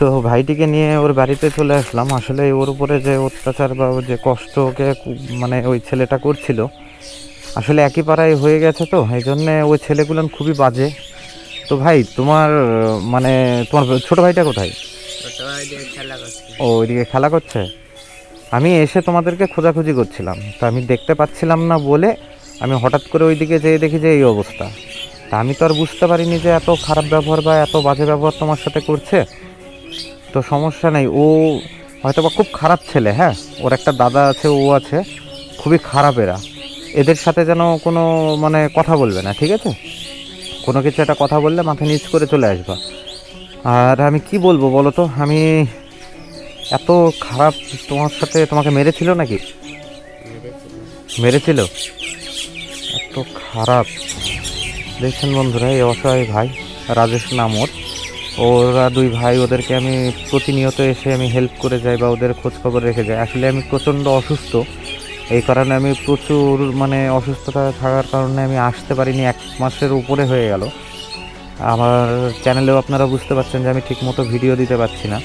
তো ভাইটিকে নিয়ে ওর বাড়িতে চলে আসলাম। আসলে ওর উপরে যে অত্যাচার বা যে কষ্টকে মানে ওই ছেলেটা করছিল আসলে একই পাড়ায় হয়ে গেছে তো এই জন্যে ওই ছেলেগুলো খুবই বাজে। তো ভাই তোমার মানে তোমার ছোট ভাইটা কোথায়? ও ওইদিকে খেলা করছে? আমি এসে তোমাদেরকে খোঁজাখুঁজি করছিলাম। তো আমি দেখতে পাচ্ছিলাম না বলে আমি হঠাৎ করে ওইদিকে যেয়ে দেখি যে এই অবস্থা। তা আমি তো আর বুঝতে পারিনি যে এত খারাপ ব্যবহার বা এত বাজে ব্যবহার তোমার সাথে করছে। তো সমস্যা নেই। ও হয়তো বা খুব খারাপ ছেলে হ্যাঁ? ওর একটা দাদা আছে, ও আছে। খুবই খারাপ এরা। এদের সাথে যেন কোনো মানে কথা বলবে না, ঠিক আছে? কোনো কিছু একটা কথা বললে মাথা নিচ করে চলে আসবা। আর আমি কি বলব বলো তো? আমি এত খারাপ তোমার সাথে তোমাকে মেরেছিল নাকি? মেরেছিল? এত খারাপ। দেখছেন বন্ধুরা, এই অসহায় ভাই, রাজেশ নাম ওর ওরা দুই ভাই, ওদেরকে আমি প্রতিনিয়ত এসে আমি হেল্প করে যাই বা ওদের খোঁজ খবর রেখে যাই। আসলে আমি প্রচণ্ড অসুস্থ। এই কারণে আমি প্রচুর মানে অসুস্থতা থাকার কারণে আমি আসতে পারিনি, এক মাসের উপরে হয়ে গেল। আমার চ্যানেলেও আপনারা বুঝতে পারছেন যে আমি ঠিকমতো ভিডিও দিতে পারছি না।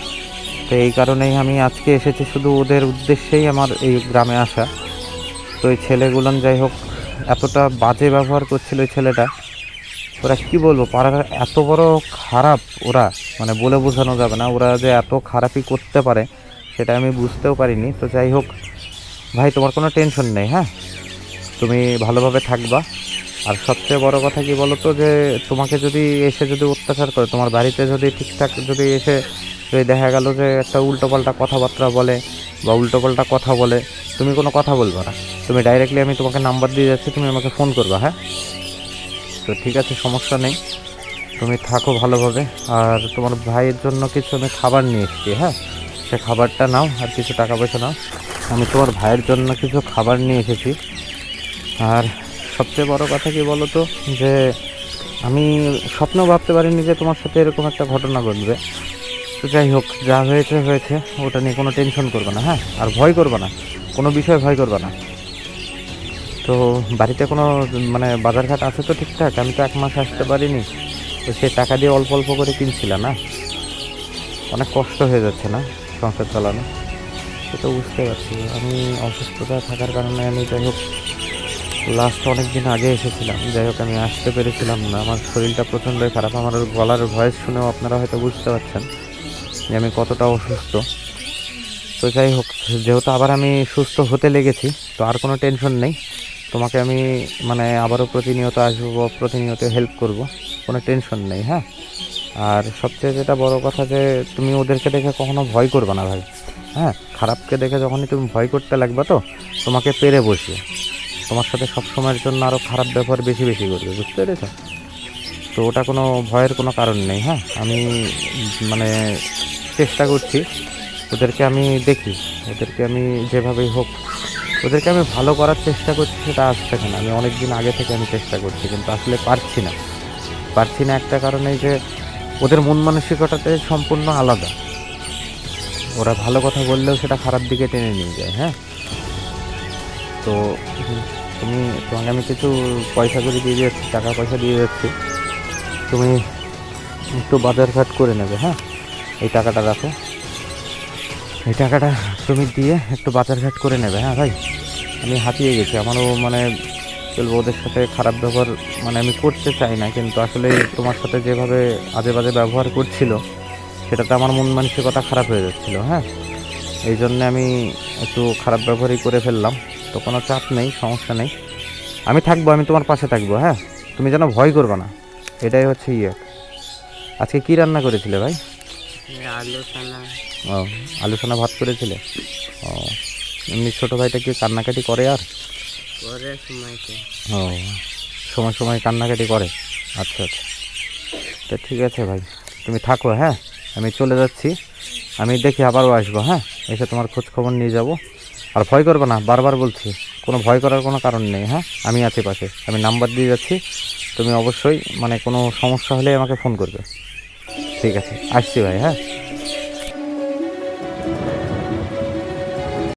তো এই কারণেই আমি আজকে এসেছি শুধু ওদের উদ্দেশ্যেই আমার এই গ্রামে আসা। তো এই ছেলেগুলোন যাই হোক, এতটা বাজে ব্যবহার করছিল ওই ছেলেটা। ওরা কি বলব পাড়ার এত বড় খারাপ ওরা মানে বলে বোঝানো যাবে না, ওরা যে এত খারাপই করতে পারে সেটা আমি বুঝতেও পারিনি। তো যাই হোক, ভাই তোমার কোনো টেনশন নেই হ্যাঁ? তুমি ভালোভাবে থাকবা। আর সবচেয়ে বড় কথা কি বলো তো যে, তোমাকে যদি এসে যদি অত্যাচার করে, তোমার বাড়িতে যদি ঠিকঠাক যদি এসে যদি দেখা গেল যে একটা উল্টোপাল্টা কথাবার্তা বলে বা উল্টোপাল্টা কথা বলে, তুমি কোনো কথা বলবে না। তুমি ডাইরেক্টলি আমি তোমাকে নাম্বার দিয়ে যাচ্ছি, তুমি আমাকে ফোন করবা হ্যাঁ? তো ঠিক আছে, সমস্যা নেই। তুমি থাকো ভালোভাবে। আর তোমার ভাইয়ের জন্য কিছু আমি খাবার নিয়ে এসেছি হ্যাঁ? সে খাবারটা নাও আর কিছু টাকা পয়সা নাও। আমি তোমার ভাইয়ের জন্য কিছু খাবার নিয়ে এসেছি। আর সবচেয়ে বড় কথা কি বলো তো যে আমি স্বপ্নেও ভাবতে পারিনি যে তোমার সাথে এরকম একটা ঘটনা ঘটবে। তো যাই হোক, যা হয়েছে হয়েছে। ওটা নিয়ে কোনো টেনশন করবে না হ্যাঁ? আর ভয় করবে না। কোনো বিষয়ে ভয় করবে না। তো বাড়িতে কোনো মানে বাজারঘাট আছে তো ঠিকঠাক? আমি তো এক মাস আসতে পারিনি। তো সে টাকা দিয়ে অল্প অল্প করে কিনছিলাম, না? অনেক কষ্ট হয়ে যাচ্ছে, না? সংসার চালানো। সেটা বুঝতে পারছি। আমি অসুস্থতা থাকার কারণে আমি যাই হোক লাস্ট অনেক দিন আগে এসেছিলাম। যাই হোক, আমি আসতে পেরেছিলাম না। আমার শরীরটা প্রচণ্ডই খারাপ। আমার গলার ভয়েস শুনেও আপনারা হয়তো বুঝতে পারছেন যে আমি কতটা অসুস্থ। তো যাই হোক, যেহেতু আবার আমি সুস্থ হতে লেগেছি, তো আর কোনো টেনশন নেই। তোমাকে আমি মানে আবারও প্রতিনিয়ত আসব, প্রতিনিয়ত হেল্প করব। কোনো টেনশন নেই হ্যাঁ? আর সবচেয়ে যেটা বড় কথা যে, তুমি ওদেরকে দেখে কখনো ভয় করবে না ভাই হ্যাঁ? খারাপকে দেখে যখনই তুমি ভয় করতে লাগবে তো, তোমাকে পেরে বসিয়ে। তোমার সাথে সব সময়ের জন্য আরও খারাপ ব্যবহার বেশি বেশি করবে, বুঝতে পেরেছ? তো ওটা কোনো ভয়ের কোনো কারণ নেই হ্যাঁ? আমি মানে চেষ্টা করছি, ওদেরকে আমি দেখি, ওদেরকে আমি যেভাবেই হোক ওদেরকে আমি ভালো করার চেষ্টা করছি সেটা আজ থেকে না আমি অনেক দিন আগে থেকে আমি চেষ্টা করছি কিন্তু আসলে পারছি না। পারছি না একটা কারণেই যে ওদের মন মানসিকতাতে সম্পূর্ণ আলাদা। ওরা ভালো কথা বললেও সেটা খারাপ দিকে টেনে নিয়ে যায় হ্যাঁ? তো তুমি তোমাকে আমি কিছু পয়সা করে দিয়ে যাচ্ছি টাকা পয়সা দিয়ে যাচ্ছি তুমি একটু বাজারঘাট করে নেবে হ্যাঁ? এই টাকাটা রাখো। এই টাকাটা তুমি দিয়ে একটু বাজারঘাট করে নেবে হ্যাঁ ভাই? আমি হাতিয়ে গেছি। আমারও মানে বলব ওদের সাথে খারাপ ব্যবহার মানে আমি করতে চাই না, কিন্তু আসলে তোমার সাথে যেভাবে আজে বাজে ব্যবহার করছিল, সেটাতে আমার মন মানসিকতা খারাপ হয়ে যাচ্ছিল হ্যাঁ? এই জন্যে আমি একটু খারাপ ব্যবহারই করে ফেললাম। তো কোনো চাপ নেই, সমস্যা নেই। আমি থাকব, আমি তোমার পাশে থাকব হ্যাঁ? তুমি যেন ভয় করবে না। এটাই হচ্ছে ইয়ে। আজকে কি রান্না করেছিলে ভাই? ও আলু সোনা ভাত করেছিলে? ও এমনি ছোটো ভাইটা কি কান্নাকাটি করে আর? সময়তে। ও সময় সময় কান্নাকাটি করে। আচ্ছা আচ্ছা। তো ঠিক আছে ভাই তুমি থাকো হ্যাঁ? আমি চলে যাচ্ছি। আমি দেখি আবারও আসব হ্যাঁ? এসে তোমার খোঁজ খবর নিয়ে যাব। আর ভয় করবে না বারবার বলছি কোনো ভয় করার কোনো কারণ নেই হ্যাঁ? আমি আছি পাশে আমি নাম্বার দিয়ে যাচ্ছি। তুমি অবশ্যই মানে কোনো সমস্যা হলে আমাকে ফোন করবে। ঠিক আছে আসছি ভাই হ্যাঁ?